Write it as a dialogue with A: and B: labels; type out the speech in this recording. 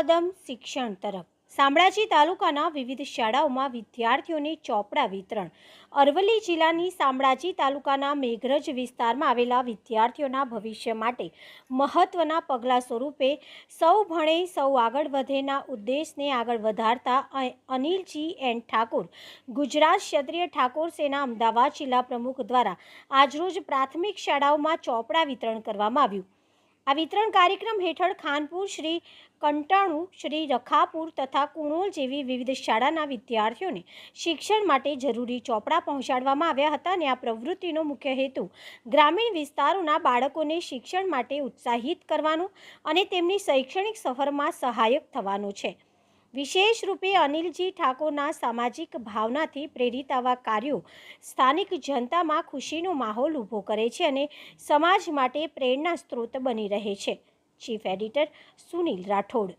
A: કદમ શિક્ષણ તરફ. શામળાજી તાલુકાના વિવિધ શાળાઓમાં વિદ્યાર્થીઓને ચોપડા વિતરણ. અરવલ્લી જિલ્લાની શામળાજી તાલુકાના મેઘરજ વિસ્તારમાં આવેલા વિદ્યાર્થીઓના ભવિષ્ય માટે મહત્ત્વના પગલાં સ્વરૂપે સૌ ભણે સૌ આગળ વધેના ઉદ્દેશને આગળ વધારતા અનિલજી એન ઠાકોર, ગુજરાત ક્ષત્રિય ઠાકોર સેના અમદાવાદ જિલ્લા પ્રમુખ દ્વારા આજરોજ પ્રાથમિક શાળાઓમાં ચોપડા વિતરણ કરવામાં આવ્યું. આ વિતરણ કાર્યક્રમ હેઠળ ખાનપુર શ્રી કંટાણું, શ્રી રખાપુર તથા કુણોલ જેવી વિવિધ શાળાના વિદ્યાર્થીઓને શિક્ષણ માટે જરૂરી ચોપડા પહોંચાડવામાં આવ્યા હતા અને આ પ્રવૃત્તિનો મુખ્ય હેતુ ગ્રામીણ વિસ્તારોના બાળકોને શિક્ષણ માટે ઉત્સાહિત કરવાનો અને તેમની શૈક્ષણિક સફરમાં સહાયક થવાનો છે. વિશેષ રૂપે અનિલજી ઠાકોરના સામાજિક ભાવનાથી પ્રેરિત આવા કાર્યો સ્થાનિક જનતામાં ખુશીનો માહોલ ઊભો કરે છે અને સમાજ માટે પ્રેરણા સ્ત્રોત બની રહે છે. Chief editor Sunil Rathod